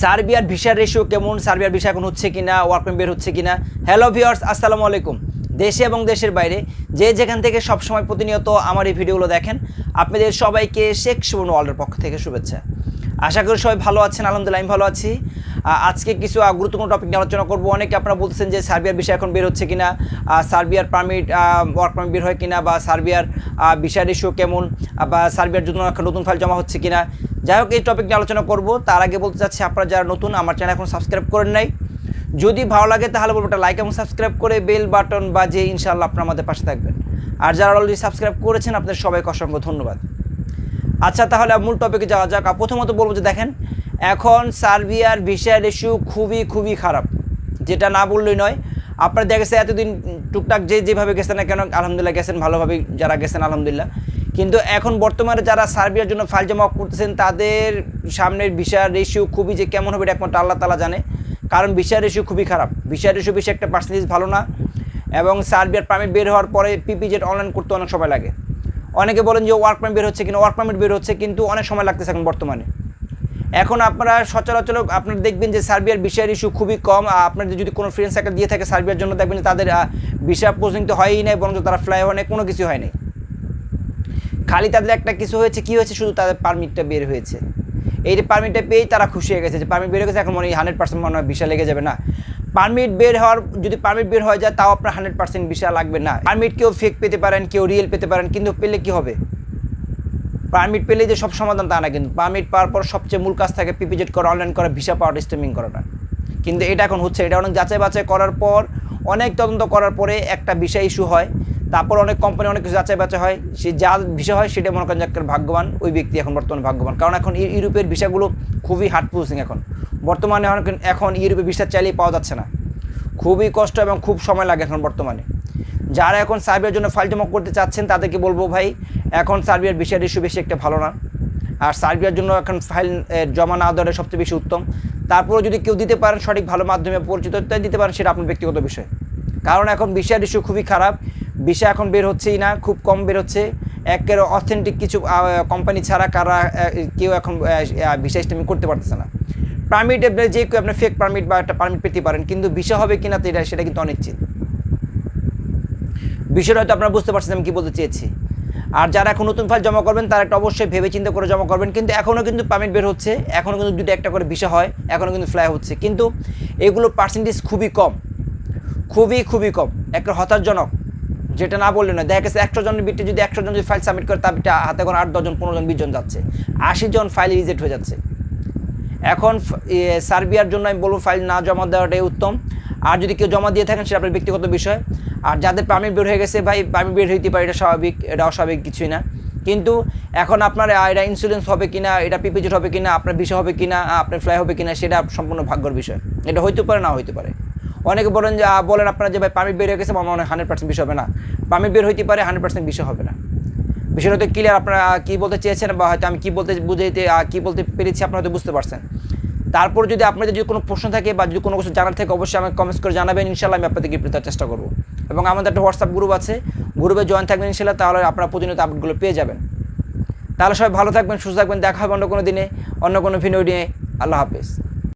সার্বিয়ার ভিসার রেশিও কেমন? সার্বিয়ার ভিসা এখন হচ্ছে কিনা? ওয়ার্ক পারমিট বের হচ্ছে কিনা? হ্যালো ভিউয়ার্স আসসালামু আলাইকুম। দেশে এবং দেশের বাইরে যে যেখান থেকে সবসময় প্রতিনিয়ত আমার এই ভিডিওগুলো দেখেন, আপনাদের সবাইকে শেখ সুবর্ণ ওয়ার্ল্ডের পক্ষ থেকে শুভেচ্ছা। আশা করি সবাই ভালো আছেন, আলহামদুলিল্লাহ আমি ভালো আছি। আজকে কিছু গুরুত্বপূর্ণ টপিক নিয়ে আলোচনা করব। অনেকে আপনারা বলছেন যে সার্বিয়ার বিষয় এখন বের হচ্ছে কিনা? সার্বিয়ার পারমিট ওয়ার্ক পারমিট বের হয় কিনা? বা সার্বিয়ার বিষয় রেশিও কেমন? বা সার্বিয়ার জন্য নতুন ফাইল জমা হচ্ছে কিনা? যাই হোক, এই টপিক নিয়ে আলোচনা করব। তার আগে বলতে চাচ্ছি আপনারা যারা নতুন, আমার চ্যানেল এখন সাবস্ক্রাইব করেন নাই, যদি ভালো লাগে তাহলে বলব একটা লাইক এবং সাবস্ক্রাইব করে বেল বাটন বাজিয়ে ইনশাআল্লাহ আপনারা আমাদের পাশে থাকবেন। আর যারা অলরেডি সাবস্ক্রাইব করেছেন, আপনাদের সবাইকে অসংখ্য ধন্যবাদ। আচ্ছা তাহলে মূল টপিকে যাওয়া যাক। প্রথমত বলব যে দেখেন, এখন সার্বিয়ার ভিসার ইস্যু খুবই খুবই খারাপ। যেটা না বললেই নয়। আপনারা দেখেছে এতদিন টুকটাক যে যেভাবে গেছেন না কেন, আলহামদুলিল্লাহ গেছেন ভালোভাবে যারা গেছেন আলহামদুলিল্লাহ। কিন্তু এখন বর্তমানে যারা সার্বিয়ার জন্য ফাইল জমা করতেছেন, তাদের সামনের ভিসার রেশিও খুবই যে কেমন হবে এটা একমাত্র আল্লাহ তালা জানে। কারণ ভিসার রেশিও খুবই খারাপ। ভিসার রেশিও বেশি একটা পার্সেন্টেজ ভালো না এবং সার্বিয়ার পারমিট বের হওয়ার পরে পিপিজেড অনলাইন করতে অনেক সময় লাগে। অনেকে বলেন যে ওয়ার্ক পারমিট বের হচ্ছে কিনা ওয়ার্ক পারমিট বের হচ্ছে কিন্তু অনেক সময় লাগতেছে এখন বর্তমানে। এখন আপনারা সচরাচর আপনারা দেখবেন যে সার্বিয়ার বিষয়ের ইস্যু খুবই কম। আপনাদের যদি কোনো ফ্রেন্ড সার্কেল দিয়ে থাকে সার্বিয়ার জন্য, দেখবেন তাদের বিষয় পর্যন্ত হয়ই নাই বরং তারা ফ্লাই হয় নাই, কোনো কিছু হয়নি খালি তাদের একটা কিছু হয়েছে, কি হয়েছে? শুধু তাদের পারমিটটা বের হয়েছে। এই যে পারমিটটা পেয়েই তারা খুশি হয়ে গেছে। যে পারমিট বের হয়ে গেছে, এখন মনে হয় হান্ড্রেড পার্সেন্ট মনে হয় ভিসা লেগে যাবে না। পারমিট বের হওয়ার, যদি পারমিট বের হয়ে যায়, তাও আপনার হান্ড্রেড পার্সেন্ট ভিসা লাগবে না। পারমিট কেউ ফেক পেতে পারেন, কেউ রিয়েল পেতে পারেন, কিন্তু পেলে কি হবে? পারমিট পেলে যে সব সমাধান তা না, কিন্তু পারমিট পাওয়ার পর সবচেয়ে মূল কাজ থাকে পিপিজেড করা অনলাইন করা, ভিসা পাওয়ার স্টেমিং করাটা। কিন্তু এটা এখন হচ্ছে, এটা অনেক যাচাই বাছাই করার পর, অনেক তদন্ত করার পরে একটা ভিসা ইস্যু হয়। তারপর অনেক কোম্পানি অনেক কিছু যাচাই বাছাই হয়। সে যা ভিসা হয় সেটা মনে করেন যে একটা ভাগ্যবান ওই ব্যক্তি এখন বর্তমানে ভাগ্যবান। কারণ এখন ইউরোপের ভিসাগুলো খুবই হার্ড প্রসেসিং এখন। বর্তমানে এখন ইউরোপে ভিসা চাইলেই পাওয়া যাচ্ছে না। খুবই কষ্ট এবং খুব সময় লাগে এখন বর্তমানে। যারা এখন সার্বিয়ার জন্য ফাইল জমা করতে চাচ্ছেন, তাদেরকে বলব ভাই, এখন সার্বিয়ার বিষয়ের ইস্যু বেশি একটা ভালো না। আর সার্বিয়ার জন্য এখন ফাইল জমা না দেওয়াটা সবচেয়ে বেশি উত্তম। তারপরে যদি কেউ দিতে পারেন সঠিক ভালো মাধ্যমে পরিচিত দিতে পারেন সেটা আপনার ব্যক্তিগত বিষয়। কারণ এখন বিষয়ের ইস্যু খুবই খারাপ। বিষয় এখন বের হচ্ছেই না, খুব কম বের হচ্ছে। একের অথেন্টিক কিছু কোম্পানি ছাড়া কারা কেউ এখন বিষয় স্টেমিং করতে পারতেছে না। পারমিট যে কেউ আপনার ফেক পারমিট বা একটা পারমিট পেতে পারেন, কিন্তু বিষয় হবে কিনা তো সেটা কিন্তু অনিশ্চিত। বিষয়টা হয়তো আপনারা বুঝতে পারছেন আমি কী বলতে চেয়েছি। আর যারা এখন নতুন ফাইল জমা করবেন, তারা একটা অবশ্যই ভেবে চিন্তা করে জমা করবেন, কিন্তু এখনও কিন্তু পারমিট বের হচ্ছে এখনও কিন্তু দুটো একটা করে বিষয় হয় এখনও কিন্তু ফ্লাই হচ্ছে। কিন্তু এগুলো পার্সেন্টেজ খুবই কম, খুবই খুবই কম একটা হতাশজনক। যেটা না বললে না দেখা গেছে একশো জনের বিটে যদি একশো জন যদি ফাইল সাবমিট করে, তার হাতে এখন আট দশজন পনেরো জন, বিশ জন যাচ্ছে। আশি জন ফাইল রিজেক্ট হয়ে যাচ্ছে। এখন সার্বিয়ার জন্য আমি বলব ফাইল না জমা দেওয়াটাই উত্তম। আর যদি কেউ জমা দিয়ে থাকেন, সেটা আপনার ব্যক্তিগত বিষয়। আর যাদের পারমিট বের হয়ে গেছে, ভাই পারমিট বের হইতে পারে, এটা স্বাভাবিক, এটা অস্বাভাবিক কিছুই না। কিন্তু এখন আপনার এটা ইন্স্যুরেন্স হবে কিনা, এটা পিপিজেড হবে কিনা, আপনার বিষয় হবে কিনা আপনার ফ্লাই হবে কিনা, সেটা সম্পূর্ণ ভাগ্যর বিষয়। এটা হইতে পারে, না হইতে পারে। অনেকে বলেন যে বলেন আপনারা যে, ভাই পারমিট বের হয়ে গেছে, আমার মনে হয় হান্ড্রেড পার্সেন্ট বিষয় হবে না। পারমিট বের হইতে পারে হান্ড্রেড পার্সেন্ট বিষয় হবে না। বিষয়টা তো ক্লিয়ার আপনারা কী বলতে চেয়েছেন বা হয়তো আমি কী বলতে বুঝাইতে কী বলতে পেরেছি আপনারা হয়তো বুঝতে পারছেন। তারপর যদি আপনাদের যদি কোনো প্রশ্ন থাকে বা যদি কোনো কিছু জানার থাকে, অবশ্যই আমাকে কমেন্টস করে জানাবেন। ইনশাল্লাহ আমি আপনাদেরকে দেওয়ার চেষ্টা করব। এবং আমাদের একটা হোয়াটসঅ্যাপ গ্রুপ আছে। গ্রুপে জয়েন থাকবেন ইনশাল্লাহ তাহলে আপনারা প্রতিনিয়ত আপডেটগুলো পেয়ে যাবেন। তাহলে সবাই ভালো থাকবেন, সুস্থ থাকবেন। দেখা হবে অন্য কোনো দিনে, অন্য কোনো ভিডিও নিয়ে। আল্লাহ হাফিজ।